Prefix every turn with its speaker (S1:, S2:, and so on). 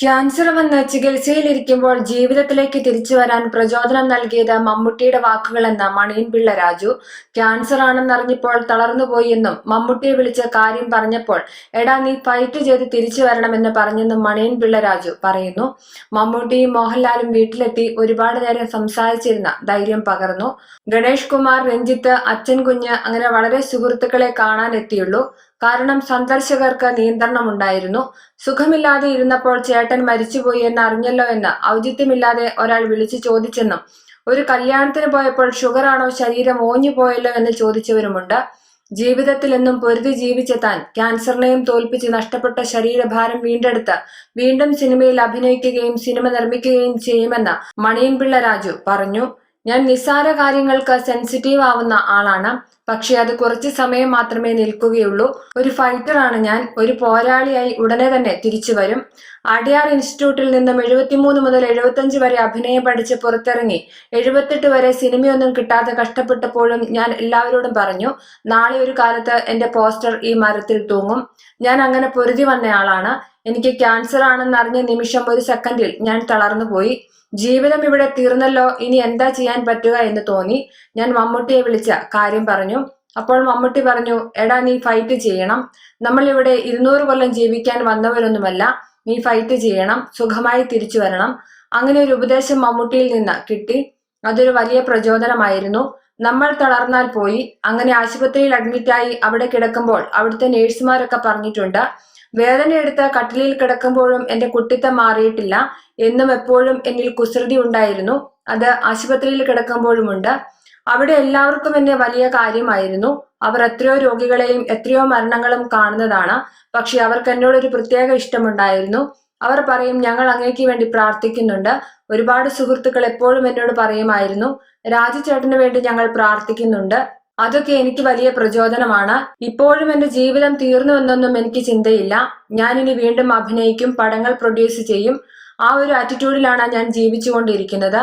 S1: Cancer വന്ന് ചികിത്സയിലിരിക്കുമ്പോൾ ജീവിതത്തിലേക്ക് തിരിച്ചു വരാൻ പ്രചോദനം നൽകിയത് മമ്മൂട്ടിയുടെ വാക്കുകളെന്ന വാക്കുകളെന്ന് മണിയൻപിള്ള രാജു. ക്യാൻസർ ആണെന്നറിഞ്ഞപ്പോൾ തളർന്നുപോയി എന്നും മമ്മൂട്ടിയെ വിളിച്ച കാര്യം പറഞ്ഞപ്പോൾ എടാ നീ ഫൈറ്റ് ചെയ്ത് തിരിച്ചു വരണമെന്ന് പറഞ്ഞെന്നും മണിയൻ പിള്ള രാജു പറയുന്നു മമ്മൂട്ടിയും മോഹൻലാലും വീട്ടിലെത്തി ഒരുപാട് നേരം സംസാരിച്ചിരുന്ന ധൈര്യം പകർന്നു. ഗണേഷ് കുമാർ രഞ്ജിത്ത് അച്ഛൻ കുഞ്ഞ് അങ്ങനെ വളരെ സുഹൃത്തുക്കളെ കാണാൻ എത്തിയുള്ളൂ കാരണം സന്ദർശകർക്ക് നിയന്ത്രണം നിയന്ത്രണമുണ്ടായിരുന്നു. സുഖമില്ലാതെ ഇരുന്നപ്പോൾ ചേട്ടൻ മരിച്ചുപോയി എന്ന് അറിഞ്ഞല്ലോ എന്ന് ഔചിത്യമില്ലാതെ ഒരാൾ വിളിച്ചു ചോദിച്ചെന്നും ഒരു കല്യാണത്തിന് പോയപ്പോൾ ഷുഗറാണോ ശരീരം ഓഞ്ഞു പോയല്ലോ എന്ന് ചോദിച്ചവരുമുണ്ട്. ജീവിതത്തിൽ എന്നും പൊരുതി ജീവിച്ച താൻ ക്യാൻസറിനെയും തോൽപ്പിച്ച് നഷ്ടപ്പെട്ട ശരീരഭാരം വീണ്ടെടുത്ത് വീണ്ടും സിനിമയിൽ അഭിനയിക്കുകയും സിനിമ നിർമ്മിക്കുകയും ചെയ്യുമെന്ന് മണിയൻപിള്ള രാജു പറഞ്ഞു. ഞാൻ നിസ്സാര കാര്യങ്ങൾക്ക് സെൻസിറ്റീവ് ആവുന്ന ആളാണ്. പക്ഷെ അത് കുറച്ച് സമയം മാത്രമേ നിൽക്കുകയുള്ളൂ. ഒരു ഫൈറ്ററാണ് ഞാൻ. ഒരു പോരാളിയായി ഉടനെ തന്നെ തിരിച്ചു വരും. അടിയാർ ഇൻസ്റ്റിറ്റ്യൂട്ടിൽ നിന്നും എഴുപത്തിമൂന്ന് മുതൽ എഴുപത്തഞ്ച് വരെ അഭിനയം പഠിച്ച് പുറത്തിറങ്ങി. എഴുപത്തെട്ട് വരെ സിനിമയൊന്നും കിട്ടാതെ കഷ്ടപ്പെട്ടപ്പോഴും ഞാൻ എല്ലാവരോടും പറഞ്ഞു നാളെ ഒരു കാലത്ത് എന്റെ പോസ്റ്റർ ഈ മരത്തിൽ തൂങ്ങും. ഞാൻ അങ്ങനെ പൊരുതി വന്നയാളാണ് എനിക്ക് ക്യാൻസർ ആണെന്ന് അറിഞ്ഞ നിമിഷം ഒരു സെക്കൻഡിൽ ഞാൻ തളർന്നുപോയി ജീവിതം ഇവിടെ തീർന്നല്ലോ ഇനി എന്താ ചെയ്യാൻ പറ്റുക എന്ന് തോന്നി. ഞാൻ മമ്മൂട്ടിയെ വിളിച്ച കാര്യം പറഞ്ഞു. അപ്പോൾ മമ്മൂട്ടി പറഞ്ഞു എടാ നീ ഫൈറ്റ് ചെയ്യണം. നമ്മൾ ഇവിടെ ഇരുന്നൂറ് കൊല്ലം ജീവിക്കാൻ വന്നവരൊന്നുമല്ല. നീ ഫൈറ്റ് ചെയ്യണം സുഖമായി തിരിച്ചു വരണം. അങ്ങനെ ഒരു ഉപദേശം മമ്മൂട്ടിയിൽ നിന്ന് കിട്ടി. അതൊരു വലിയ പ്രചോദനമായിരുന്നു. നമ്മൾ തളർന്നാൽ പോയി. അങ്ങനെ ആശുപത്രിയിൽ അഡ്മിറ്റായി അവിടെ കിടക്കുമ്പോൾ അവിടുത്തെ നേഴ്സുമാരൊക്കെ പറഞ്ഞിട്ടുണ്ട്. വേദന എടുത്ത് കട്ടിലിൽ കിടക്കുമ്പോഴും എന്റെ കുട്ടിത്തം മാറിയിട്ടില്ല. എന്നും എപ്പോഴും എന്നിൽ കുസൃതി ഉണ്ടായിരുന്നു. അത് ആശുപത്രിയിൽ കിടക്കുമ്പോഴുമുണ്ട്. അവിടെ എല്ലാവർക്കും എന്നെ വലിയ കാര്യമായിരുന്നു. അവർ എത്രയോ രോഗികളെയും എത്രയോ മരണങ്ങളും കാണുന്നതാണ്. പക്ഷെ അവർക്ക് എന്നോട് ഒരു പ്രത്യേക ഇഷ്ടമുണ്ടായിരുന്നു. അവർ പറയും ഞങ്ങൾ അങ്ങേക്ക് വേണ്ടി പ്രാർത്ഥിക്കുന്നുണ്ട്. ഒരുപാട് സുഹൃത്തുക്കൾ എപ്പോഴും എന്നോട് പറയുമായിരുന്നു. രാജചേട്ടന് വേണ്ടി ഞങ്ങൾ പ്രാർത്ഥിക്കുന്നുണ്ട്. അതൊക്കെ എനിക്ക് വലിയ പ്രചോദനമാണ്. ഇപ്പോഴും എന്റെ ജീവിതം തീർന്നു എന്നൊന്നും എനിക്ക് ചിന്തയില്ല. ഞാൻ ഇനി വീണ്ടും അഭിനയിക്കും പടങ്ങൾ പ്രൊഡ്യൂസ് ചെയ്യും. ആ ഒരു ആറ്റിറ്റ്യൂഡിലാണ് ഞാൻ ജീവിച്ചുകൊണ്ടിരിക്കുന്നത്.